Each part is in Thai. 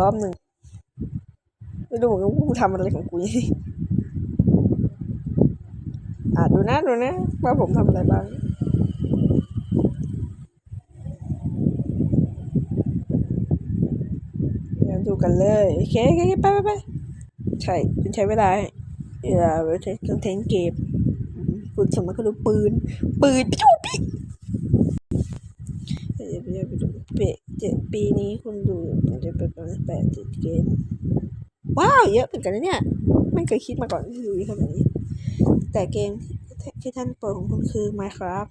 รอบหนึ่งไม่รู้ว่ากูทำอะไรของกูนี่อะดูนะดูนะว่าผมทำอะไรบ้างมาดูกันเลยโอเคโอเคไปไปไปใช่คุณใช้เวลาเวลาใช้เครื่องเทนเกมคุณสมมติก็ดูปืน ปืนปิ้วปิ๊ เดี๋ยวเดี๋ยวไปปเจ็ดปีนี้คุณดูมันจะเป็นประมาณแปดเจ็ดเกม ว้าว เยอะเหมือนกันนะเนี่ย ไม่เคยคิดมาก่อนที่ดูเยอะขนาดนี้ แต่เกมที่ท่านโปรดของคุณคือ Minecraft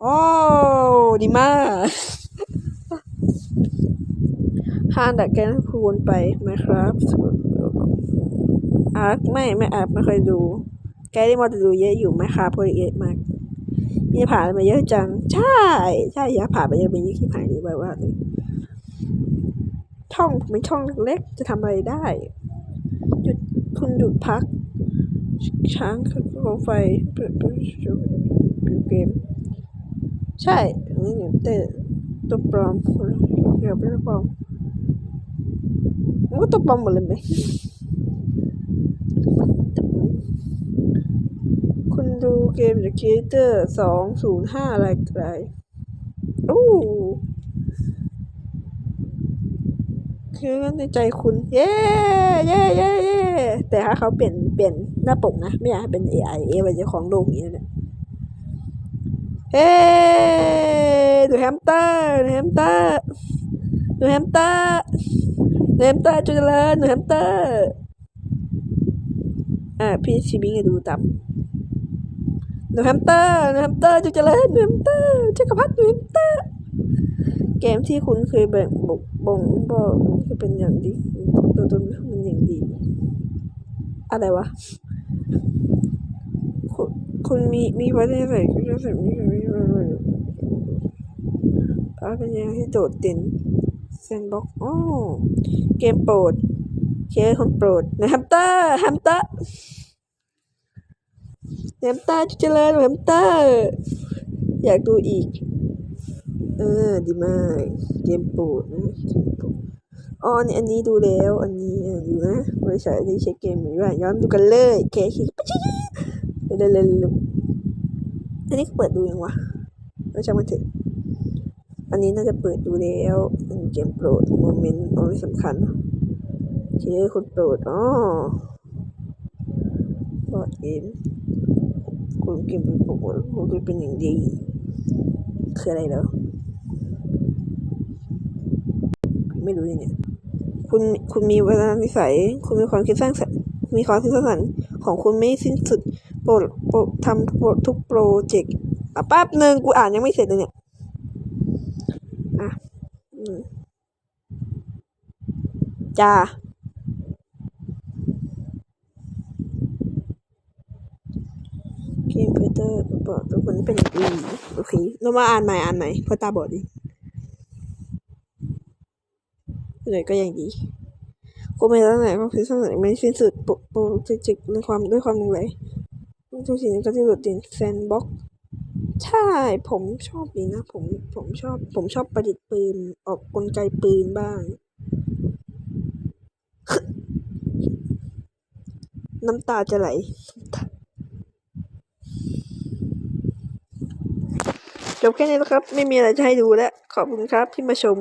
โอ้ดีมากห้าอันดับแกนคูณไปไหมครับอาร์คไม่ ไม่อาร์คไม่เคยดู แกได้มอจะดูเยอะอยู่ไหมครับเพราะเยอะมาก นี่ผ่านมาเยอะจัง ใช่ ใช่อยากผ่านไปเยอะไปเยอะที่ผ่านนี้แบบว่าเลยช่องเป็นช่องเล็กจะทำอะไรได้ หยุดคุณหยุดพัก ช้างกองไฟเปิดเปิดเกม ใช่นนี้เนี่ยแต่ตัวปลอมเดียวเป็นตัวปลอมมันก็ตัวปลอมหมดเลยไหม คุณ ดูเกมจากครีเตอร์สองศูนย์ห้าอะไรอะไรโอ้คือในใจคุณ เย้ เย้เย้เย้แต่ถ้าเขาเปลี่ยนเปลี่ยนหน้าปกนะ ไม่อยากให้เป็น AI เอไว้เจ้ของโลกอย่างนี้นะเฮ้ดูแฮมเตอร์ดูแฮมเตอร์ดูแฮมเตอร์ดูแฮมเตอร์จุดเจริญดูแฮมเตอร์อ่าพี่ชิบิงดูต่ำ นูแฮมสเตอร์นูแฮมสเตอร์จุดเจริญนูแฮมสเตอร์จักรพรรดินูแฮมสเตอร์ เกมที่คุณเคยแบ่งบกบ่งบอกคือเป็นอย่างดีตัวตนมันอย่างดี อะไรวะ คุณคุณมีมีประเด็นอะไรคุณจะสิ่งนี้มีอะไรอะไรเป็นยังที่โดดเด่นแซนบ็อกโอ้เกมโปรดเคสคนโปรดนะแฮมสเตอร์แฮมสเตอร์ แฮมสเตอร์จุเจริญแฮมสเตอร์ อยากดูอีก เออ ดีมาก เกมโปรดนะเกมโปรดอ๋อนี่อันนี้ดูแล้ว อันนี้อะดูนะบริษัทอันนี้เช็คเกมอยู่ด้วยย้อนดูกันเลยแค่คิปั๊บเร็วเร็วเร็วอันนี้เปิดดูยังวะไม่ใช่มันเถอะอันนี้น่าจะเปิดดูแล้วเกมโปรดโมเมนต์โอ้ยสำคัญโอเคคนโปรดอ๋อบอดเกม คุณเก็บเป็นปกคุณเป็นอย่างดีคืออะไรแล้วไม่รู้เลยเนี่ยคุณคุณมีวลานิสัย คุณมีความคิดสร้างสรรค์มีความคิดสร้างสรรค์ของคุณไม่สิ้นสุดโปรดโปรดทำโปรดทุกโปรเจกต์อะแป๊บหนึ่งกูอ่านยังไม่เสร็จเลยเนี่ยอะอืมจ้า เกมเพเตอร์บอกทุกคนเป็นดีโอเค เรามาอ่านใหม่อ่านใหม่เพราะตาบอดดิเลยก็ยังดีกูไม่ตั้งไหนก็คือสร้างสรรค์ไม่สิ้นสุดโปรโปรเจกต์ในความด้วยความรุนแรงทุกสิ่งก็ที่โดดเด่นแซนบ็อกใช่ผมชอบดีนะ ผมผมชอบ ผมชอบประดิษฐ์ปืน ออกกลไกปืนบ้าง น้ำตาจะไหล จบแค่นี้แล้วครับ ไม่มีอะไรจะให้ดูแล้ว ขอบคุณครับที่มาชม